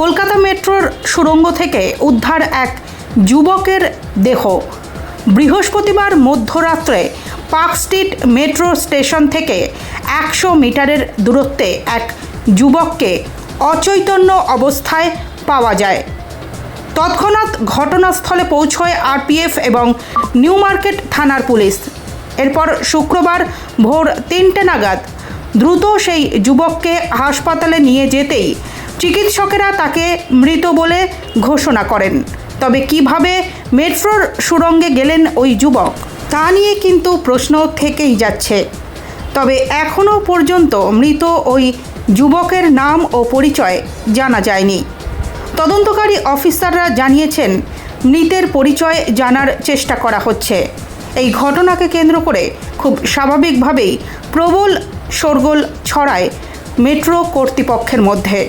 কলকাতা মেট্রোর সুড়ঙ্গ থেকে উদ্ধার এক যুবকের দেহ। বৃহস্পতিবার মধ্যরাত্রে পার্ক স্ট্রিট মেট্রো স্টেশন থেকে একশো মিটারের দূরত্বে এক যুবককে অচৈতন্য অবস্থায় পাওয়া যায়। তৎক্ষণাৎ ঘটনাস্থলে পৌঁছয় আরপিএফ এবং নিউ মার্কেট থানার পুলিশ। এরপর শুক্রবার ভোর তিনটে নাগাদ দ্রুত সেই যুবককে হাসপাতালে নিয়ে যেতেই চিকিৎসকেরা তাকে মৃত বলে ঘোষণা করেন। তবে কীভাবে মেট্রোর সুড়ঙ্গে গেলেন ওই যুবক, তা নিয়ে কিন্তু প্রশ্ন থেকেই যাচ্ছে। তবে এখনও পর্যন্ত মৃত ওই যুবকের নাম ও পরিচয় জানা যায়নি। তদন্তকারী অফিসাররা জানিয়েছেন, মৃতের পরিচয় জানার চেষ্টা করা হচ্ছে। এই ঘটনাকে কেন্দ্র করে খুব স্বাভাবিকভাবেই প্রবল শোরগোল ছড়ায় মেট্রো কর্তৃপক্ষের মধ্যে।